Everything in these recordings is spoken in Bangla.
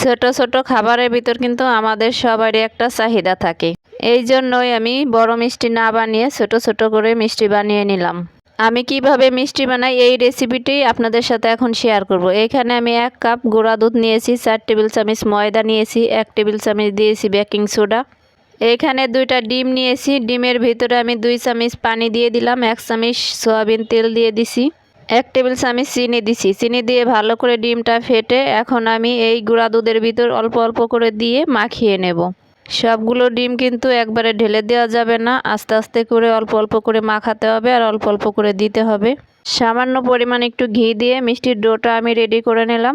ছোট ছোট খাবারের ভিতর কিন্তু আমাদের সবারই একটা চাহিদা থাকে। এই জন্যই আমি বড় মিষ্টি না বানিয়ে ছোট ছোট করে মিষ্টি বানিয়ে নিলাম। আমি কীভাবে মিষ্টি বানাই এই রেসিপিটি আপনাদের সাথে এখন শেয়ার করব। এখানে আমি এক কাপ গুঁড়া দুধ নিয়েছি, চার টেবিল চামচ ময়দা নিয়েছি, এক টেবিল চামচ দিয়েছি বেকিং সোডা এখানে দুইটা ডিম নিয়েছি, ডিমের ভিতরে আমি দুই চামচ পানি দিয়ে দিলাম, এক চামচ সয়াবিন তেল দিয়ে দিছি। এক টেবিল চামচ চিনি দিছি। চিনি দিয়ে ভালো করে ডিমটা ফেটে এখন আমি এই গুঁড়া দুধের ভিতর অল্প অল্প করে দিয়ে মাখিয়ে নেব। সবগুলো ডিম কিন্তু একবারে ঢেলে দেওয়া যাবে না। আস্তে আস্তে করে অল্প অল্প করে মাখাতে হবে আর অল্প অল্প করে দিতে হবে। সামান্য পরিমাণ একটু ঘি দিয়ে মিষ্টির ডোটা আমি রেডি করে নিলাম।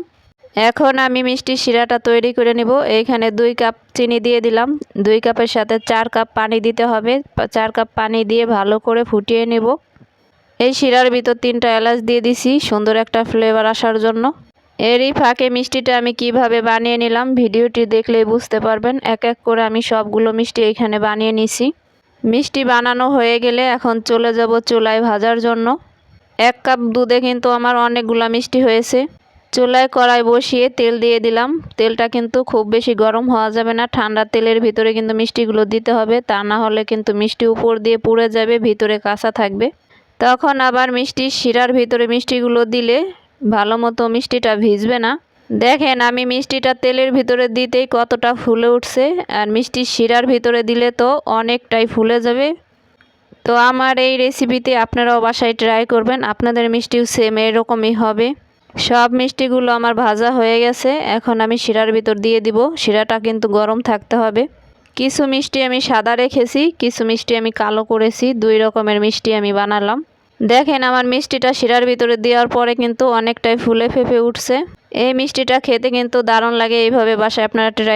এখন আমি মিষ্টি শিরাটা তৈরি করে নেব। এইখানে দুই কাপ চিনি দিয়ে দিলাম। দুই কাপের সাথে চার কাপ পানি দিতে হবে। চার কাপ পানি দিয়ে ভালো করে ফুটিয়ে নেব। এই শিরার ভিতর তিনটা এলাচ দিয়ে দিছি, সুন্দর একটা ফ্লেভার আসার জন্য। এরই ফাঁকে মিষ্টিটা আমি কীভাবে বানিয়ে নিলাম, ভিডিওটি দেখলেই বুঝতে পারবেন। এক এক করে আমি সবগুলো মিষ্টি এইখানে বানিয়ে নিছি। মিষ্টি বানানো হয়ে গেলে এখন চলে যাব চুলায় ভাজার জন্য। এক কাপ দুধে কিন্তু আমার অনেকগুলো মিষ্টি হয়েছে। চুলায় কড়াই বসিয়ে তেল দিয়ে দিলাম। তেলটা কিন্তু খুব বেশি গরম হওয়া যাবে না। ঠান্ডা তেলের ভিতরে কিন্তু মিষ্টিগুলো দিতে হবে। তা না হলে কিন্তু মিষ্টি উপর দিয়ে পুড়ে যাবে, ভিতরে কাঁচা থাকবে। তখন আবার মিষ্টি শিরার ভিতরে মিষ্টিগুলো দিলে ভালো মতো মিষ্টিটা ভিজবে না। দেখেন, আমি মিষ্টিটা তেলের ভিতরে দিতেই কতটা ফুলে উঠছে আর মিষ্টি শিরার ভিতরে দিলে তো অনেকটাই ফুলে যাবে। তো আমার এই রেসিপিতে আপনারাও বাসায় ট্রাই করবেন, আপনাদের মিষ্টিও সেম এরকমই হবে। সব মিষ্টিগুলো আমার ভাজা হয়ে গেছে, এখন আমি শিরার ভিতর দিয়ে দিব, শিরাটা কিন্তু গরম থাকতে হবে। কিছু মিষ্টি আমি সাদা রেখেছি, কিছু মিষ্টি আমি কালো করেছি, দুই রকমের মিষ্টি আমি বানালাম। দেখেন আমার মিষ্টিটা শিরার ভিতরে দেওয়ার পরে কিন্তু অনেকটাই ফুলে ফেঁপে উঠছে। এই মিষ্টিটা খেতে কিন্তু দারুণ লাগে, এইভাবে বাসায় আপনারা ট্রাই